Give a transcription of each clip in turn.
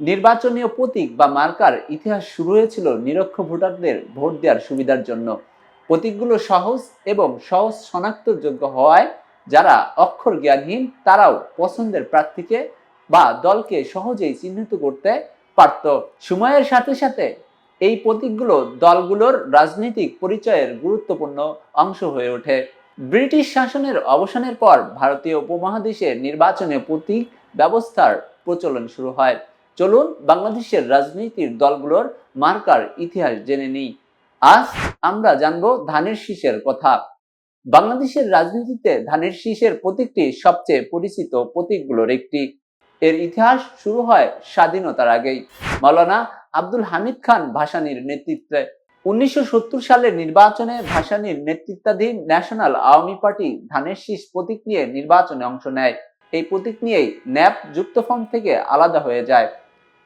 নির্বাচনীয় প্রতীক বা মার্কার ইতিহাস শুরু হয়েছিল নিরক্ষ ভোটারদের ভোট দেওয়ার সুবিধার জন্য। প্রতীকগুলো সহজ এবং সহজ শনাক্তযোগ্য হওয়ায় যারা অক্ষর জ্ঞানহীন, তারাও পছন্দের প্রার্থীকে বা দলকে সহজেই চিহ্নিত করতে পারত। সময়ের সাথে সাথে এই প্রতীকগুলো দলগুলোর রাজনৈতিক পরিচয়ের গুরুত্বপূর্ণ অংশ হয়ে ওঠে। ব্রিটিশ শাসনের অবসানের পর ভারতীয় উপমহাদেশে নির্বাচনে প্রতীক ব্যবস্থার প্রচলন শুরু হয়। চলুন বাংলাদেশের রাজনীতির দলগুলোর মার্কার ইতিহাস জেনে নিই। আজ আমরা জানব ধানের শীষের কথা। বাংলাদেশের রাজনীতিতে ধানের শীষের প্রতীকটি সবচেয়ে পরিচিত প্রতীকগুলোর একটি। এর ইতিহাস শুরু হয় স্বাধীনতার আগেই। মাওলানা আব্দুল হামিদ খান ভাসানীর নেতৃত্বে। উনিশশো সত্তর সালের নির্বাচনে ভাসানীর নেতৃত্বাধীন ন্যাশনাল আওয়ামী পার্টি ধানের শীষ প্রতীক নিয়ে নির্বাচনে অংশ নেয়। এই প্রতীক নিয়েই ন্যাপ যুক্তফ্রন্ট থেকে আলাদা হয়ে যায়।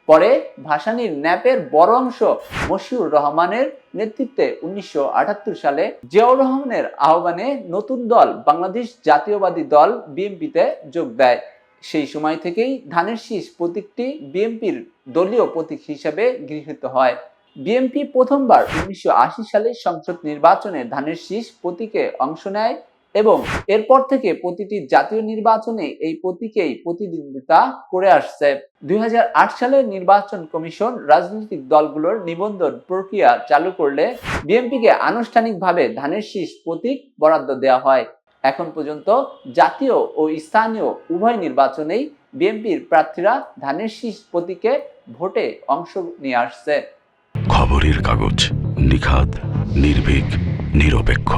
পরে ভাসানীর ন্যাপের বড় অংশ মশিউর রহমানের নেতৃত্বে উনিশশো আটাত্তর সালে জিয়াউর রহমানের আহ্বানে নতুন দল, বাংলাদেশ জাতীয়বাদী দল, বিএনপিতে যোগ দেয়। সেই সময় থেকেই ধানের শীষ প্রতীকটি বিএনপির দলীয় প্রতীক হিসেবে গৃহীত হয়। বিএনপি প্রথমবার উনিশশো আশি সালে সংসদ নির্বাচনে ধানের শীষ প্রতীকে অংশ নেয়। এবং এরপর থেকে প্রতিটি জাতীয় নির্বাচনে এই প্রতীকেই প্রতিদ্বন্দ্বিতা করে আসছে। দুই সালের নির্বাচন কমিশন রাজনৈতিক দলগুলোর নিবন্ধন প্রক্রিয়া চালু করলে বিএনপিকে আনুষ্ঠানিকভাবে ধানের শীষ প্রতীক বরাদ্দ দেওয়া হয়। এখন পর্যন্ত জাতীয় ও স্থানীয় উভয় নির্বাচনেই বিএনপির প্রার্থীরা ধানের শীষ প্রতীকে ভোটে অংশ নিয়ে আসছে। খবরের কাগজ নিখাত নির্ভীক, নিরপেক্ষ।